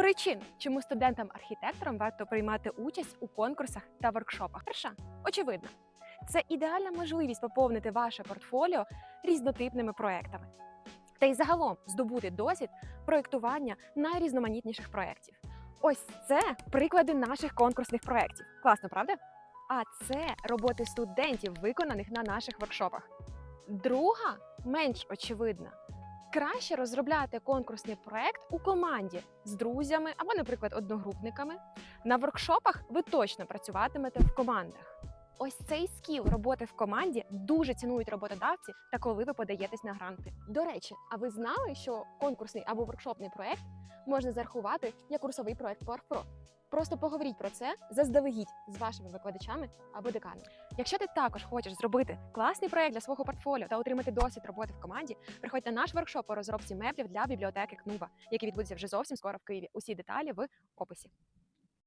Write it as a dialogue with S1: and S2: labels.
S1: Причин, чому студентам-архітекторам варто приймати участь у конкурсах та воркшопах. Перша, очевидно, це ідеальна можливість поповнити ваше портфоліо різнотипними проектами. Та й загалом здобути досвід проєктування найрізноманітніших проєктів. Ось це приклади наших конкурсних проєктів. Класно, правда? А це роботи студентів, виконаних на наших воркшопах. Друга, менш очевидна, краще розробляти конкурсний проект у команді з друзями або, наприклад, одногрупниками. На воркшопах ви точно працюватимете в командах. Ось цей скіл роботи в команді дуже цінують роботодавці та коли ви подаєтесь на гранти. До речі, а ви знали, що конкурсний або воркшопний проект можна зарахувати як курсовий проект ArcPro? Просто поговоріть про це заздалегідь з вашими викладачами або деканами. Якщо ти також хочеш зробити класний проект для свого портфоліо та отримати досвід роботи в команді, приходь на наш воркшоп по розробці меблів для бібліотеки Кнуба, який відбудеться вже зовсім скоро в Києві. Усі деталі в описі.